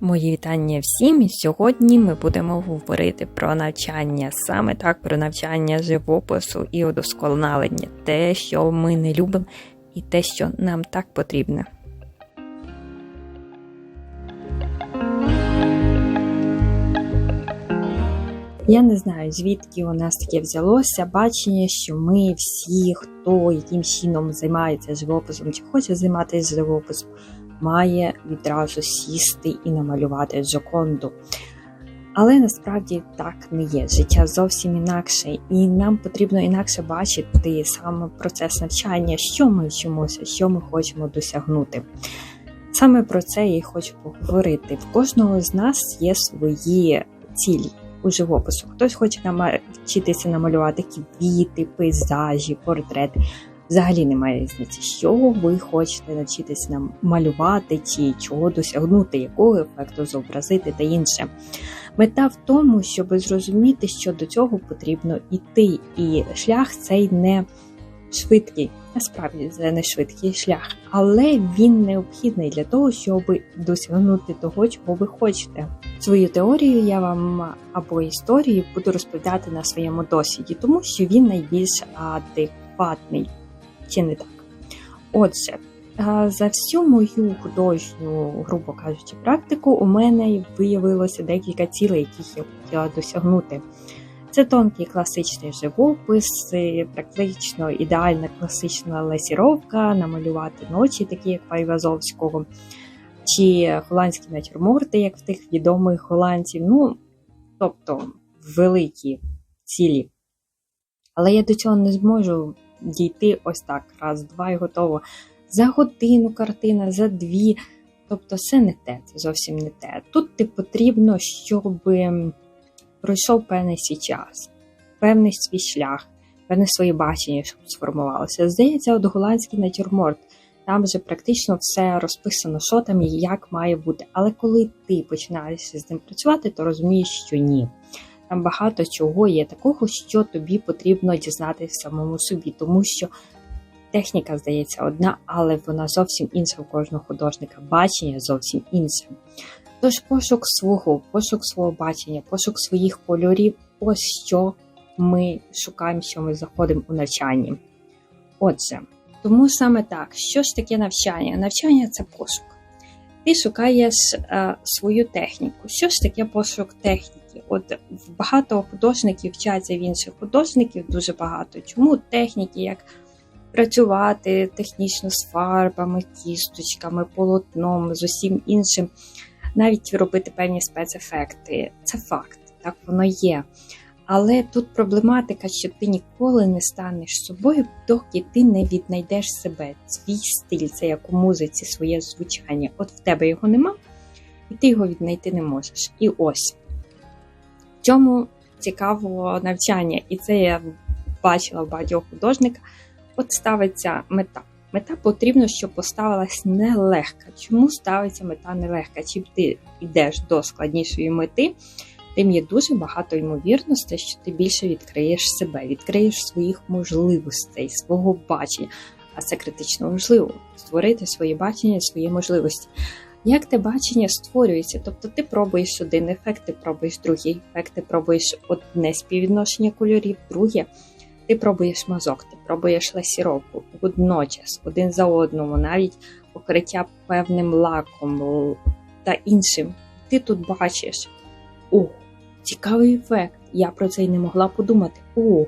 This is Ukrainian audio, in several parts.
Мої вітання всім. Сьогодні ми будемо говорити про навчання, саме так про навчання живопису і удосконалення, те, що ми не любимо, і те, що нам так потрібно. Я не знаю, звідки у нас таке взялося бачення, що ми всі, хто яким чином займається живописом чи хоче займатися живописом, має відразу сісти і намалювати Джоконду. Але насправді так не є. Життя зовсім інакше, і нам потрібно інакше бачити саме процес навчання, що ми вчимося, що ми хочемо досягнути. Саме про це я і хочу поговорити. В кожного з нас є свої цілі у живопису. Хтось хоче навчитися намалювати квіти, пейзажі, портрети. Взагалі немає різниці, що ви хочете навчитися малювати, чи чого досягнути, якого ефекту зобразити та інше. Мета в тому, щоб зрозуміти, що до цього потрібно йти, і шлях цей не швидкий, насправді це не швидкий шлях, але він необхідний для того, щоб досягнути того, чого ви хочете. Свою теорію я вам або історію буду розповідати на своєму досвіді, тому що він найбільш адекватний чи не так. Отже, за всю мою художню, грубо кажучи, практику у мене виявилося декілька цілей, яких я хотіла досягнути. Це тонкий класичний живопис, практично ідеальна класична лесіровка, намалювати ночі, такі як Пайвазовського, чи голландські натюрморти, як в тих відомих голландців. Ну, тобто великі цілі. Але я до цього не зможу дійти ось так, раз, два і готово. За годину картина, за дві. Тобто, це не те, це зовсім не те. Тут ти потрібно, щоб пройшов певний свій час, певний свій шлях, певне своє бачення, щоб сформувалося. Здається, от голландський натюрморт. Там вже практично все розписано, що там і як має бути. Але коли ти починаєш з ним працювати, то розумієш, що ні. Там багато чого є такого, що тобі потрібно дізнатися самому собі, тому що техніка здається одна, але вона зовсім інша у кожного художника. Бачення зовсім інше. Тож пошук свого, пошук свого бачення, пошук своїх кольорів ось що ми шукаємо, що ми заходимо у навчанні. Отже, тому саме так, що ж таке навчання? Навчання це пошук. Ти шукаєш е, свою техніку. Що ж таке пошук техніки? От багато художників вчаться в інших художників, дуже багато. Чому техніки, як працювати технічно з фарбами, кісточками, полотном, з усім іншим навіть робити певні спецефекти. Це факт, так воно є. Але тут проблематика, що ти ніколи не станеш собою, доки ти не віднайдеш себе, свій стиль, це як у музиці, своє звучання. От в тебе його нема, і ти його віднайти не можеш. І ось цьому цікаво навчання, і це я бачила в багатьох художниках. От ставиться мета. Мета потрібно, щоб поставилась нелегка. Чому ставиться мета нелегка? Чим ти йдеш до складнішої мети, тим є дуже багато ймовірностей, що ти більше відкриєш себе, відкриєш своїх можливостей, свого бачення. А це критично важливо створити своє бачення, свої можливості. Як те бачення створюється? Тобто ти пробуєш один ефект, ти пробуєш другий ефект, ти пробуєш одне співвідношення кольорів, друге. Ти пробуєш мазок, ти пробуєш ласіровку водночас, один за одному, навіть покриття певним лаком та іншим. Ти тут бачиш, о, цікавий ефект. Я про це й не могла подумати. О,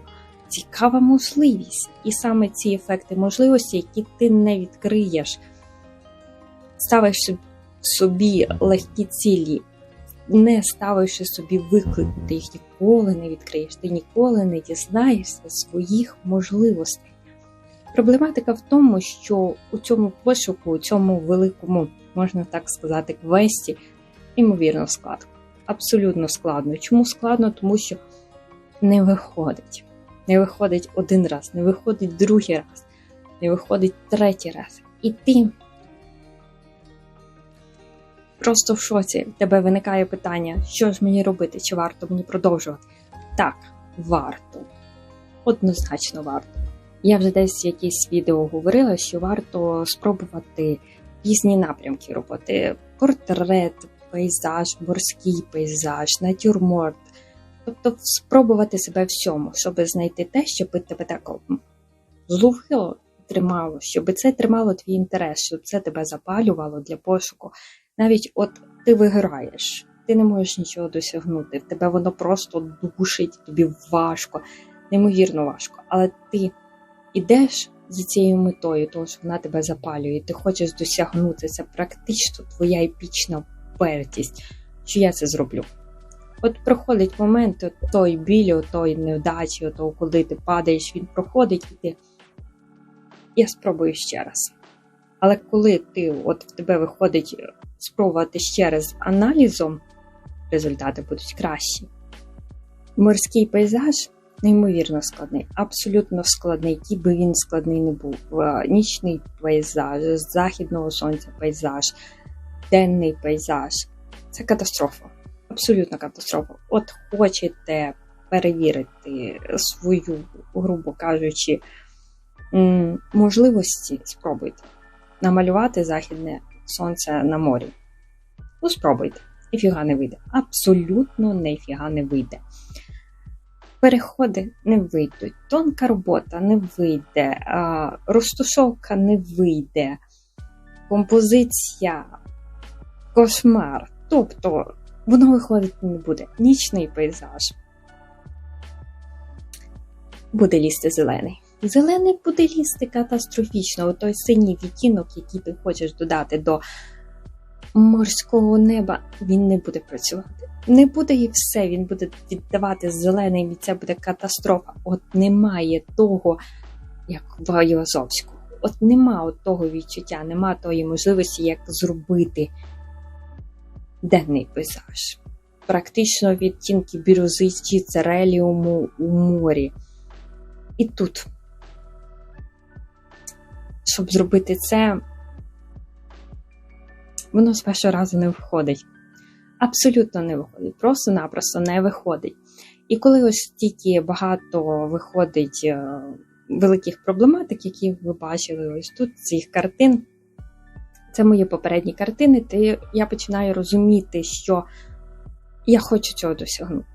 цікава можливість. І саме ці ефекти можливості, які ти не відкриєш, ставиш собі легкі цілі, не ставивши собі виклик, ти їх ніколи не відкриєш, ти ніколи не дізнаєшся своїх можливостей. Проблематика в тому, що у цьому пошуку, у цьому великому, можна так сказати, квесті, ймовірно, складно. Абсолютно складно. Чому складно? Тому що не виходить. Не виходить один раз, не виходить другий раз, не виходить третій раз. І ти просто в шоці. Тебе виникає питання, що ж мені робити, чи варто мені продовжувати? Так, варто. Однозначно варто. Я вже десь в якісь відео говорила, що варто спробувати різні напрямки роботи: портрет, пейзаж, морський пейзаж, натюрморт. Тобто спробувати себе всьому, щоб знайти те, що би тебе так зловило, тримало, щоб це тримало твій інтерес, щоб це тебе запалювало для пошуку. Навіть от ти виграєш, ти не можеш нічого досягнути, в тебе воно просто душить, тобі важко, неймовірно важко. Але ти ідеш за цією метою, того, що вона тебе запалює, ти хочеш досягнути це практично твоя епічна впертість, що я це зроблю. От проходить момент от той білі, от той невдачі, от того, коли ти падаєш, він проходить і ти. Я спробую ще раз. Але коли ти от в тебе виходить спробувати ще раз аналізом, результати будуть кращі. Морський пейзаж неймовірно складний, абсолютно складний, який би він складний не був. Нічний пейзаж, з західного сонця пейзаж, денний пейзаж це катастрофа. Абсолютна катастрофа. От хочете перевірити свою, грубо кажучи, можливості, спробуйте намалювати західне сонце на морі. Ну, спробуйте. Ніфіга не вийде. Абсолютно ніфіга не вийде. Переходи не вийдуть, тонка робота не вийде, розтушовка не вийде, композиція, кошмар. Тобто воно виходить не буде. Нічний пейзаж. Буде лізти зелений. Зелений буде лізти катастрофічно. Той синій відтінок, який ти хочеш додати до морського неба, він не буде працювати. Не буде і все, він буде віддавати зелений, і це буде катастрофа. От немає того, як в Айвазовську. От нема от того відчуття, нема тої можливості, як зробити денний пейзаж. Практично відтінки бірюзи цереліуму у морі. І тут, щоб зробити це, воно з першого разу не виходить. Абсолютно не виходить, просто-напросто не виходить. І коли ось тільки багато виходить е, великих проблематик, які ви бачили ось тут, цих картин, це мої попередні картини, то я починаю розуміти, що я хочу цього досягнути.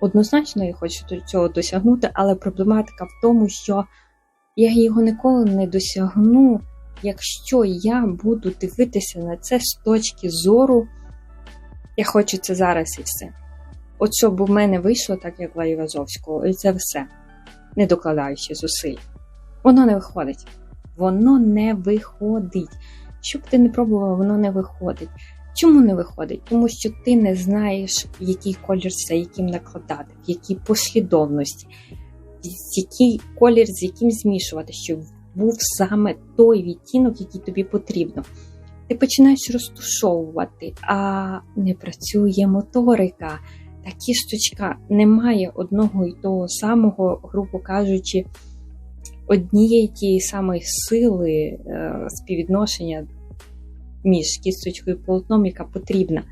Однозначно, я хочу цього досягнути, але проблематика в тому, що я його ніколи не досягну, якщо я буду дивитися на це з точки зору. Я хочу це зараз і все. От щоб у мене вийшло так, як Лаї Вазовського, і це все, не докладаючи зусиль. Воно не виходить. Воно не виходить. Щоб ти не пробував, воно не виходить. Чому не виходить? Тому що ти не знаєш, який колір це, яким накладати, в якій послідовності, який колір з яким змішувати, щоб був саме той відтінок, який тобі потрібно. Ти починаєш розтушовувати, а не працює моторика. Та кісточка не має одного і того самого, грубо кажучи, однієї тієї самої сили е, співвідношення між кісточкою і полотном, яка потрібна.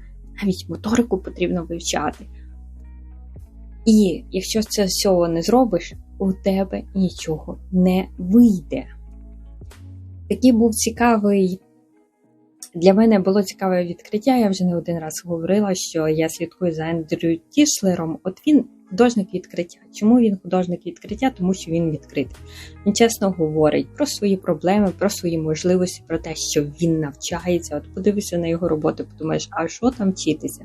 Навіть моторику потрібно вивчати. І якщо це всього не зробиш, у тебе нічого не вийде. Такий був цікавий для мене було цікаве відкриття. Я вже не один раз говорила, що я слідкую за Ендрю Тішлером. От він художник відкриття. Чому він художник відкриття? Тому що він відкритий. Він чесно говорить про свої проблеми, про свої можливості, про те, що він навчається. От подивися на його роботу, подумаєш, а що там вчитися?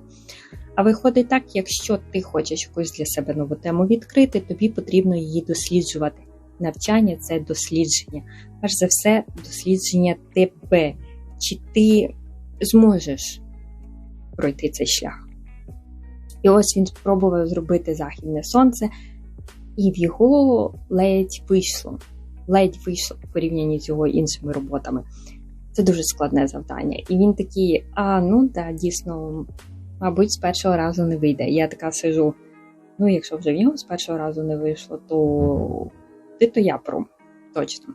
А виходить так, якщо ти хочеш якусь для себе нову тему відкрити, тобі потрібно її досліджувати. Навчання це дослідження. Перш за все, дослідження тебе чи ти зможеш пройти цей шлях. І ось він спробував зробити західне сонце, і в його ледь вийшло. Ледь вийшло в порівнянні з його іншими роботами. Це дуже складне завдання. І він такий: а ну да, дійсно, мабуть, з першого разу не вийде. Я така сижу. Ну, якщо вже в нього з першого разу не вийшло, то ти то я про точно.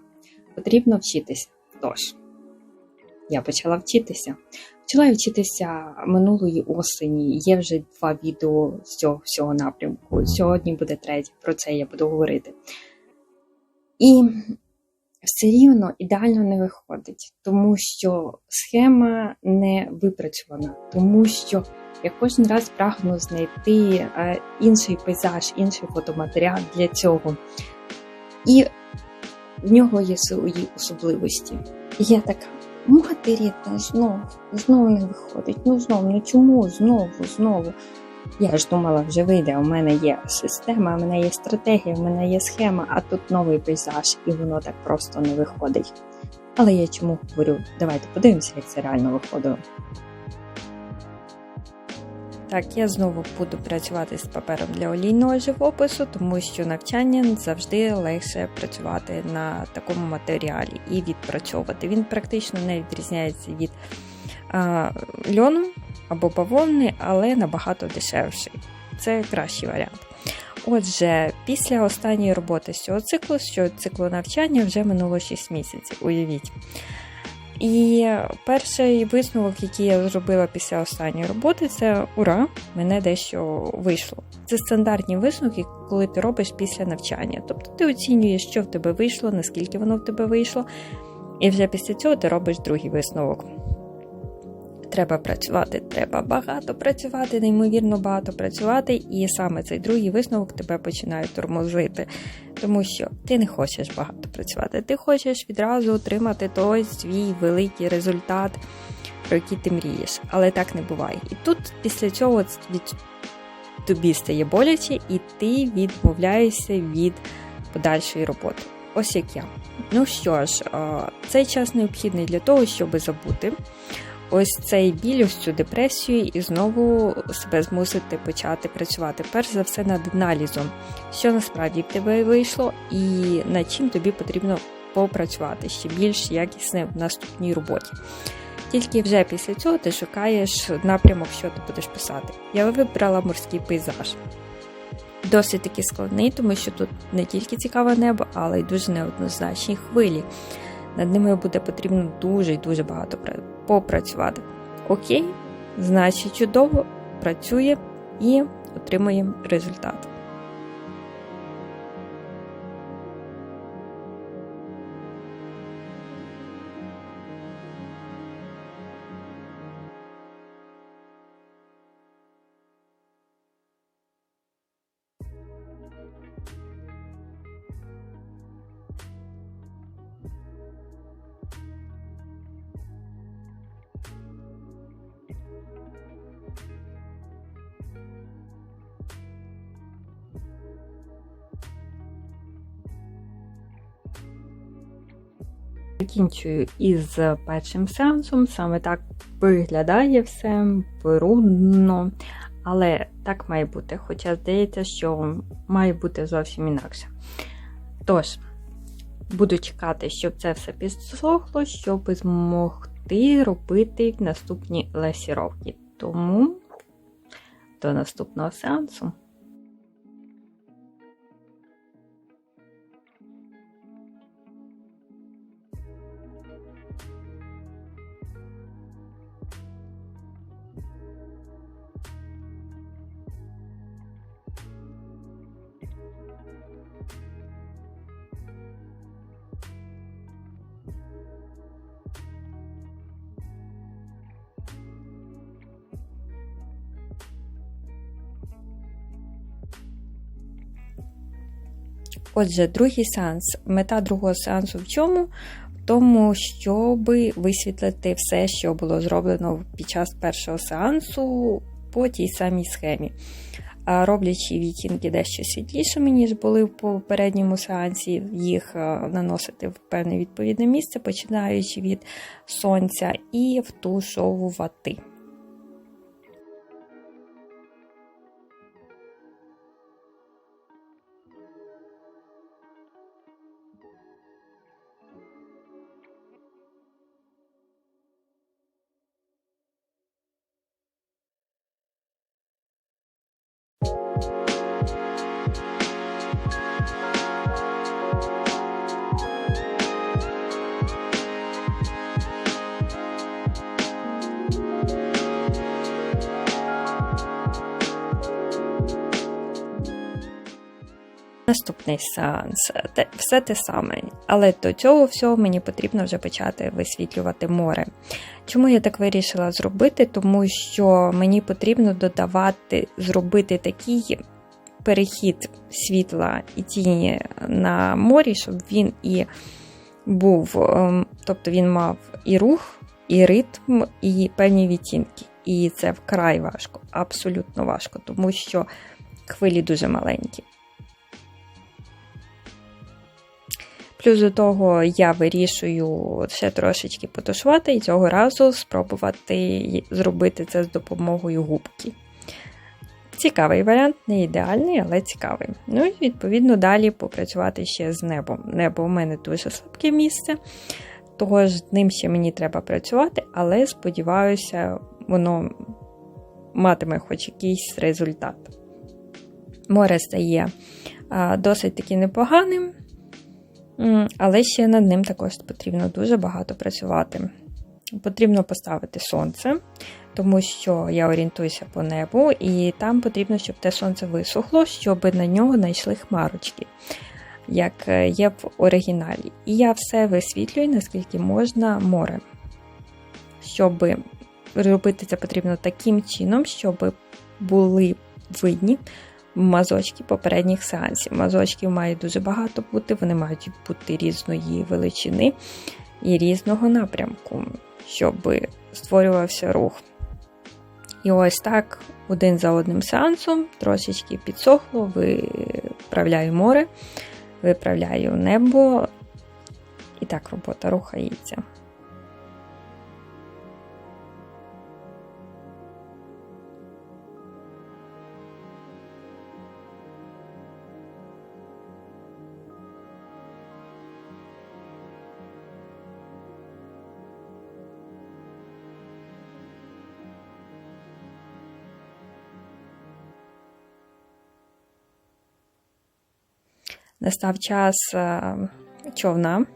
Потрібно вчитися. Тож я почала вчитися. Почала вчитися минулої осені. Є вже два відео з цього всього напрямку. Сьогодні буде третє, про це я буду говорити. І все рівно ідеально не виходить, тому що схема не випрацьована, тому що я кожен раз прагну знайти е, інший пейзаж, інший фотоматеріал для цього. І в нього є свої особливості. І я така, мати рідна, знову, знову не виходить. Ну знову, ну чому знову, знову? Я ж думала, вже вийде. У мене є система, у мене є стратегія, у мене є схема, а тут новий пейзаж, і воно так просто не виходить. Але я чому говорю, давайте подивимося, як це реально виходило. Так, я знову буду працювати з папером для олійного живопису, тому що навчання завжди легше працювати на такому матеріалі і відпрацьовувати. Він практично не відрізняється від а, льону або бавовни, але набагато дешевший. Це кращий варіант. Отже, після останньої роботи з цього циклу, що циклу навчання вже минуло 6 місяців, уявіть. І перший висновок, який я зробила після останньої роботи, це ура, мене дещо вийшло. Це стандартні висновки, коли ти робиш після навчання. Тобто ти оцінюєш, що в тебе вийшло, наскільки воно в тебе вийшло, і вже після цього ти робиш другий висновок треба працювати, треба багато працювати, неймовірно багато працювати, і саме цей другий висновок тебе починає тормозити, тому що ти не хочеш багато працювати, ти хочеш відразу отримати той свій великий результат, про який ти мрієш. Але так не буває. І тут після цього від тобі стає боляче, і ти відмовляєшся від подальшої роботи. Ось як я. Ну що ж, цей час необхідний для того, щоб забути ось цей біль, ось цю депресію, і знову себе змусити почати працювати. Перш за все над аналізом, що насправді в тебе вийшло, і над чим тобі потрібно попрацювати ще більш якісне в наступній роботі. Тільки вже після цього ти шукаєш напрямок, що ти будеш писати. Я вибрала морський пейзаж. Досить таки складний, тому що тут не тільки цікаве небо, але й дуже неоднозначні хвилі. Над ними буде потрібно дуже і дуже багато попрацювати. Окей, значить чудово, працює і отримує результат. Закінчую із першим сеансом, саме так виглядає все брудно, але так має бути, хоча здається, що має бути зовсім інакше. Тож, буду чекати, щоб це все підсохло, щоб змогти робити наступні лесіровки. Тому до наступного сеансу. Отже, другий сеанс. Мета другого сеансу в чому? В тому, щоб висвітлити все, що було зроблено під час першого сеансу по тій самій схемі. Роблячи відтінки дещо світлішими, ніж були в попередньому сеансі, їх наносити в певне відповідне місце, починаючи від сонця, і втушовувати. Наступний сеанс. Те, все те саме. Але до цього всього мені потрібно вже почати висвітлювати море. Чому я так вирішила зробити? Тому що мені потрібно додавати, зробити такий перехід світла і тіні на морі, щоб він і був, ем, тобто він мав і рух, і ритм, і певні відтінки. І це вкрай важко, абсолютно важко, тому що хвилі дуже маленькі. Плюс до того я вирішую ще трошечки потушувати і цього разу спробувати зробити це з допомогою губки. Цікавий варіант, не ідеальний, але цікавий. Ну і відповідно далі попрацювати ще з небом. Небо у мене дуже слабке місце, того ж ним ще мені треба працювати, але сподіваюся, воно матиме хоч якийсь результат. Море стає досить таки непоганим, але ще над ним також потрібно дуже багато працювати. Потрібно поставити сонце, тому що я орієнтуюся по небу, і там потрібно, щоб те сонце висохло, щоб на нього знайшли хмарочки, як є в оригіналі. І я все висвітлюю, наскільки можна море. Щоб робити це потрібно таким чином, щоб були видні мазочки попередніх сеансів. Мазочків має дуже багато бути, вони мають бути різної величини і різного напрямку, щоб створювався рух. І ось так, один за одним сеансом, трошечки підсохло, виправляю море, виправляю небо, і так робота рухається. Настав час е, човна.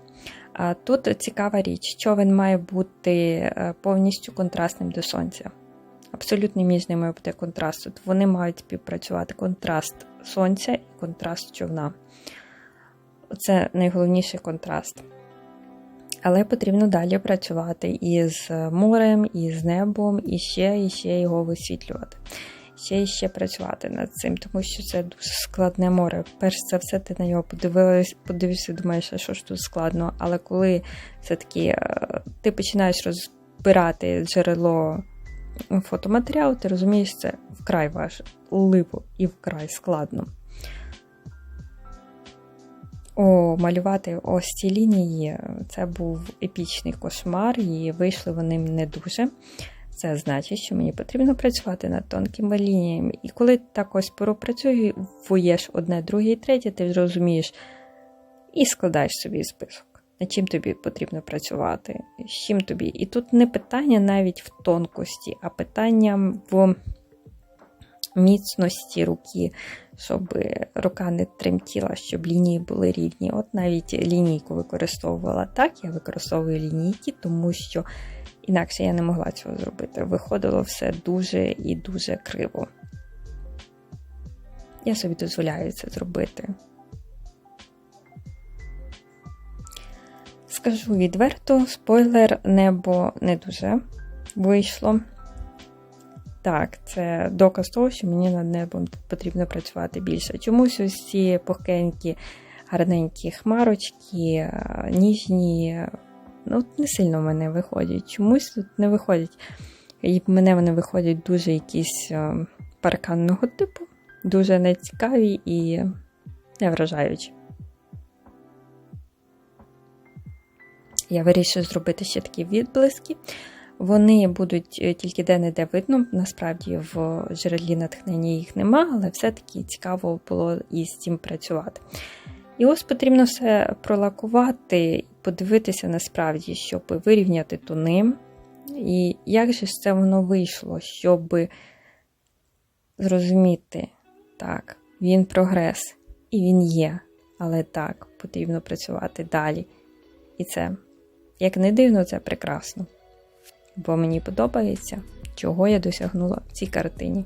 Тут цікава річ, човен має бути е, повністю контрастним до сонця. Абсолютно між ними буде контраст. Тут вони мають співпрацювати контраст сонця і контраст човна. Це найголовніший контраст. Але потрібно далі працювати із морем, і з небом, і ще, і ще його висвітлювати ще і ще працювати над цим, тому що це дуже складне море. Перш за все, ти на нього подивилась, подивишся, думаєш, що ж тут складно. Але коли все-таки е, ти починаєш розбирати джерело фотоматеріалу, ти розумієш, це вкрай важливо і вкрай складно. О, малювати ось ці лінії це був епічний кошмар, і вийшли вони не дуже. Це значить, що мені потрібно працювати над тонкими лініями. І коли так ось пропрацюєш одне, друге і третє, ти зрозумієш і складаєш собі список, над чим тобі потрібно працювати, з чим тобі. І тут не питання навіть в тонкості, а питання в міцності руки, щоб рука не тремтіла, щоб лінії були рівні. От навіть лінійку використовувала так, я використовую лінійки, тому що. Інакше я не могла цього зробити. Виходило все дуже і дуже криво. Я собі дозволяю це зробити. Скажу відверто, спойлер, небо не дуже вийшло. Так, це доказ того, що мені над небом потрібно працювати більше. Чомусь ось ці гарненькі хмарочки, ніжні ну, не сильно в мене виходять. Чомусь тут не виходять. І в мене вони виходять дуже якісь е, парканного типу, дуже нецікаві і не вражаючі. Я вирішую зробити ще такі відблиски. Вони будуть е, тільки де-не-де видно, насправді в джерелі натхнення їх нема, але все-таки цікаво було із цим працювати. І ось потрібно все пролакувати подивитися насправді, щоб вирівняти тони. І як же це воно вийшло, щоб зрозуміти, так, він прогрес, і він є, але так, потрібно працювати далі. І це, як не дивно, це прекрасно. Бо мені подобається, чого я досягнула в цій картині.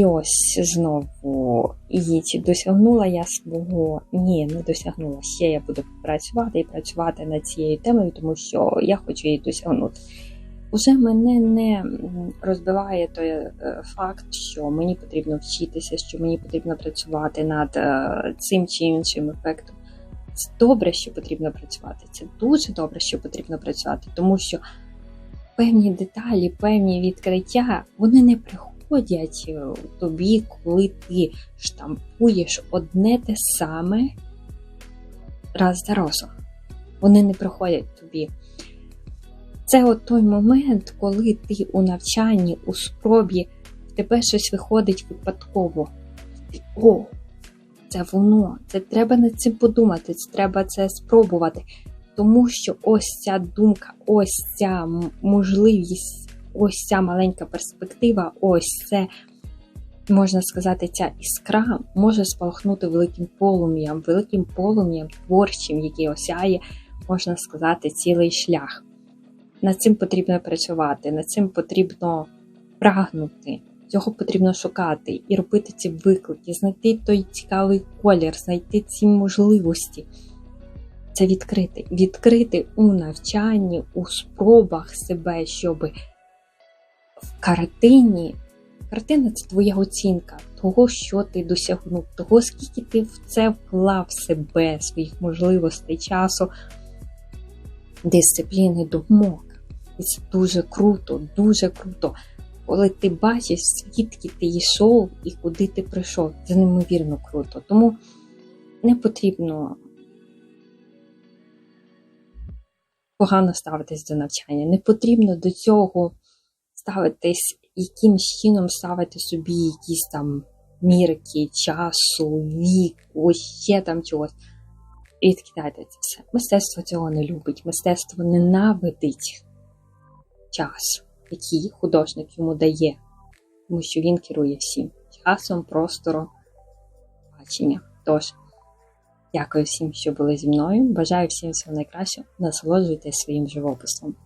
І ось знову, і чи досягнула я свого? Ні, не досягнула. Ще я буду працювати і працювати над цією темою, тому що я хочу її досягнути. Уже мене не розбиває той е, факт, що мені потрібно вчитися, що мені потрібно працювати над е, цим чи іншим ефектом. Це добре, що потрібно працювати. Це дуже добре, що потрібно працювати, тому що певні деталі, певні відкриття, вони не приходять е, тобі, коли ти штампуєш одне те саме раз за разом. Вони не приходять тобі. Це от той момент, коли ти у навчанні, у спробі, в тебе щось виходить випадково. О, це воно, це треба над цим подумати, це треба це спробувати. Тому що ось ця думка, ось ця можливість, ось ця маленька перспектива, ось це, можна сказати, ця іскра може спалахнути великим полум'ям, великим полум'ям творчим, який осяє, можна сказати, цілий шлях. Над цим потрібно працювати, над цим потрібно прагнути, цього потрібно шукати і робити ці виклики, знайти той цікавий колір, знайти ці можливості. Це відкрити. Відкрити у навчанні, у спробах себе, щоб в картині. Картина це твоя оцінка того, що ти досягнув, того, скільки ти в це вклав себе, своїх можливостей, часу, дисципліни, думок. І це дуже круто, дуже круто. Коли ти бачиш, звідки ти йшов і куди ти прийшов, це неймовірно круто. Тому не потрібно погано ставитись до навчання, не потрібно до цього ставитись, якимсь чином ставити собі якісь там мірки, часу, вік, ось ще там чогось. Відкидайте це все. Мистецтво цього не любить, мистецтво ненавидить час, який художник йому дає, тому що він керує всім часом, простором, бачення. Тож, дякую всім, що були зі мною. Бажаю всім всього найкращого. Насолоджуйтесь своїм живописом.